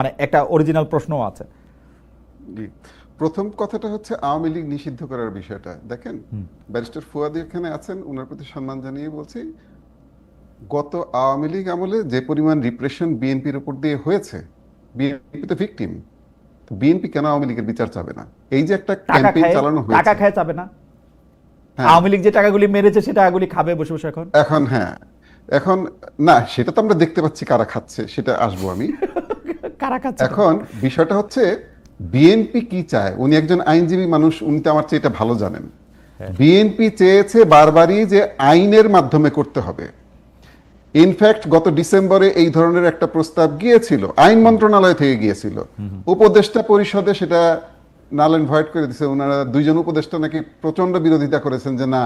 মানে একটা অরিজিনাল প্রশ্নও আছে। জি। প্রথম কথাটা হচ্ছে আওয়ামী লীগ নিষিদ্ধ করার বিষয়টা। দেখেন ব্যারিস্টার ফুয়াদি এখানে আছেন ওনার প্রতি সম্মান জানিয়ে বলছি গত আওয়ামী লীগ আমলে যে পরিমাণ রিপ্রেশন বিএনপির উপর দিয়ে হয়েছে বিএনপি তো ভিকটিম বিএনপি কেন আওয়ামী লীগের বিচার চাবে না? এই যে একটা ক্যাম্পেইন চালানো টাকা খায় যাবে না? হ্যাঁ। আওয়ামী লীগ যে টাকাগুলি মেরেছে সে টাকাগুলি খাবে বসে বসে এখন? এখন হ্যাঁ। এখন না সেটা তো আমরা দেখতে পাচ্ছি কারা খাচ্ছে সেটা আসব আমি। কারা এখন বিষয়টা হচ্ছে বিএনপি কি চায়? উনি একজন আইনজীবী মানুষ উনি তো আমার চেয়ে এটা ভালো জানেন। বিএনপি চেয়েছে বারবারই যে আইনের মাধ্যমে করতে হবে। ইনফ্যাক্ট গত ডিসেম্বরে এই ধরনের একটা প্রস্তাব গিয়েছিল আইন মন্ত্রণালয় থেকে গিয়েছিল। উপদেষ্টা পরিষদে সেটা নাল ভয়েড করে দিয়েছে ওনারা দুইজন উপদেষ্টা নাকি প্রচণ্ড বিরোধিতা করেছেন যে না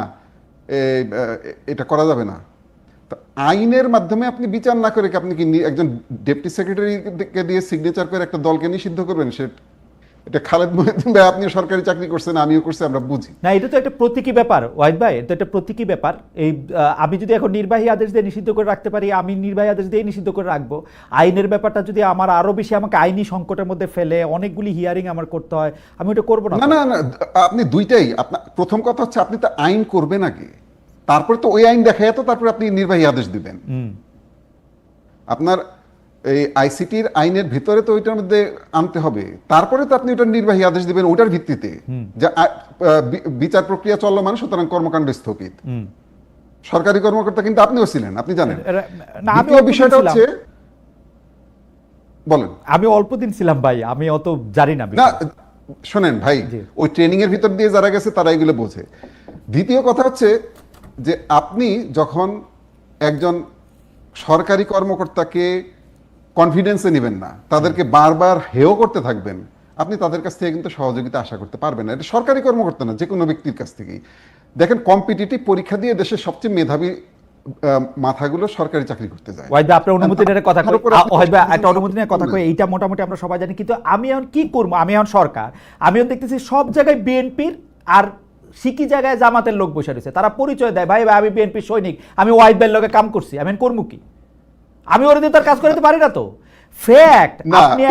এটা করা যাবে না। আইনের মাধ্যমে আপনি বিচার না করে কি আপনি কি একজন ডেপুটি সেক্রেটারিকে দিয়ে সিগনেচার করে একটা দলকে নিষিদ্ধ করবেন? সে এটা খালেদ মহিউদ্দিন ভাই আপনিও সরকারি চাকরি করছেন আমিও করছি আমরা বুঝি। না এটা তো একটা প্রতীকী ব্যাপার ওয়াহিদ ভাই এটা একটা প্রতীকী ব্যাপার। এই আমি যদি এখন নির্বাহী আদেশ দিয়ে নিষিদ্ধ করে রাখতে পারি আমি নির্বাহী আদেশ দিয়ে নিষিদ্ধ করে রাখব। আইনের ব্যাপারটা যদি আমার আরও বেশি আমাকে আইনি সংকটের মধ্যে ফেলে অনেকগুলি হিয়ারিং আমার করতে হয় আমি ওটা করব না না না না আপনি দুইটাই আপনার প্রথম কথা হচ্ছে আপনি তো আইন করবেন আগে। তারপরে তো ওই আইন দেখায় তো তারপরে আপনি নির্বাহী আদেশ দিবেন। আপনার এই আইসিটির আইনের ভিতরে তো ওইটার মধ্যে আনতে হবে। তারপরে তো আপনি ওটার নির্বাহী আদেশ দিবেন ওটার ভিত্তিতে। যে বিচার প্রক্রিয়া চলমান সুতরাং কর্মকাণ্ড স্থগিত। সরকারি কর্মকর্তা কিন্তু আপনিও ছিলেন আপনি জানেন। বিষয়টা হচ্ছে বলেন। আমি অল্প দিন ছিলাম ভাই আমি অত জানি না। শোনেন ভাই ওই ট্রেনিং এর ভিতর দিয়ে যারা গেছে তারা এগুলো বোঝে। দ্বিতীয় কথা হচ্ছে যে আপনি যখন একজন সরকারি কর্মকর্তাকে কনফিডেন্সে নেবেন না তাদেরকে বারবার হেও করতে থাকবেন আপনি তাদের কাছ থেকে কিন্তু সহযোগিতা আশা করতে পারবেন না। এটা সরকারি কর্মকর্তা না যে কোনো ব্যক্তির কাছ থেকেই। দেখেন কম্পিটিটিভ পরীক্ষা দিয়ে দেশের সবচেয়ে মেধাবী মাথাগুলো সরকারি চাকরি করতে যায়। ওয়াহিদ ভাই আপনার অনুমতি নিয়ে কথা কই একটা অনুমতি নিয়ে কথা কই এইটা মোটামুটি আমরা সবাই জানি কিন্তু আমি এখন কি করব? আমি এখন সরকার আমি এখন দেখতেছি সব জায়গায় বিএনপির আর সিকি জায়গায় জামাতের লোক বসে রয়েছে তারা পরিচয় দেয় ভাই ভাই আমি বিএনপি সৈনিক আমি ওয়াহিদ ভাইয়ের লোকে কাম করছি আমি করব কি? আমি ওর তার কাজ করতে পারি না তো। ফ্যাক্ট আপনি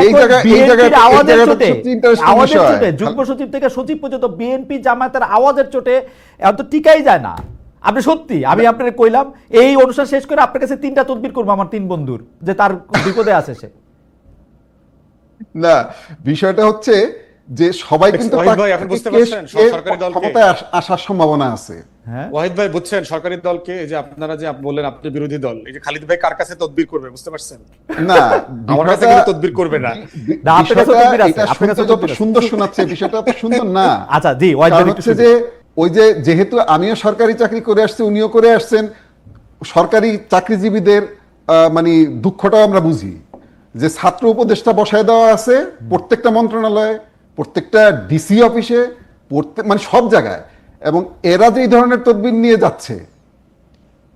আওয়াজের চোটে সত্যি আওয়াজের চোটে যুগ্ম সচিব থেকে সচিব পর্যন্ত বিএনপি জামাতের আওয়াজের চোটে এত টিকাই যায় না। আপনি সত্যি আমি আপনাকে কইলাম এই অনুষ্ঠান শেষ করে আপনার কাছে তিনটা তদবির করব আমার তিন বন্ধুর যে তার বিপদে আছে সে। না বিষয়টা হচ্ছে যে সবাই কিন্তু ক্ষমতায় আসার সম্ভাবনা আছে। হ্যাঁ। ওয়াহিদ ভাই বুঝছেন? সরকারি দলকে যে আপনারা যে বললেন আপনি বিরোধী দল এই যে খালিদ ভাই কার কাছে তদবির করবে বুঝতে পারছেন? না আমার কাছে কিন্তু তদবির করবে না। না, আপনার কাছে তদবির আছে, আপনার কাছে শুনতে যত তদবির আছে। সুন্দর শোনাচ্ছে বিষয়টা তো সুন্দর না। আচ্ছা জি ওয়াহিদ ভাই হচ্ছে যে ওই যে যেহেতু আমিও সরকারি চাকরি করে আসছি উনিও করে আসছেন সরকারি চাকরিজীবীদের আহ, মানে দুঃখটাও আমরা বুঝি। যে ছাত্র উপদেষ্টা বসায় দেওয়া আছে প্রত্যেকটা মন্ত্রণালয়ে প্রত্যেকটা ডিসি অফিসে প্রত্যেক মানে সব জায়গায়। এবং এরা যে ধরনের তদবির নিয়ে যাচ্ছে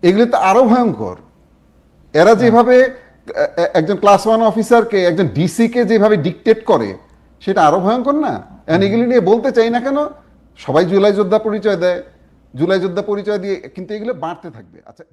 এগুলি তো আরও ভয়ঙ্কর। এরা যেভাবে এ- এ- একজন ক্লাস ওয়ান অফিসারকে একজন ডিসি কে যেভাবে ডিকটেট করে সেটা আরও ভয়ঙ্কর না? এগুলি নিয়ে বলতে চাই না কেন? সবাই জুলাই যোদ্ধা পরিচয় দেয়। জুলাই যোদ্ধা পরিচয় দিয়ে কিন্তু এগুলো বাড়তে থাকবে। আচ্ছা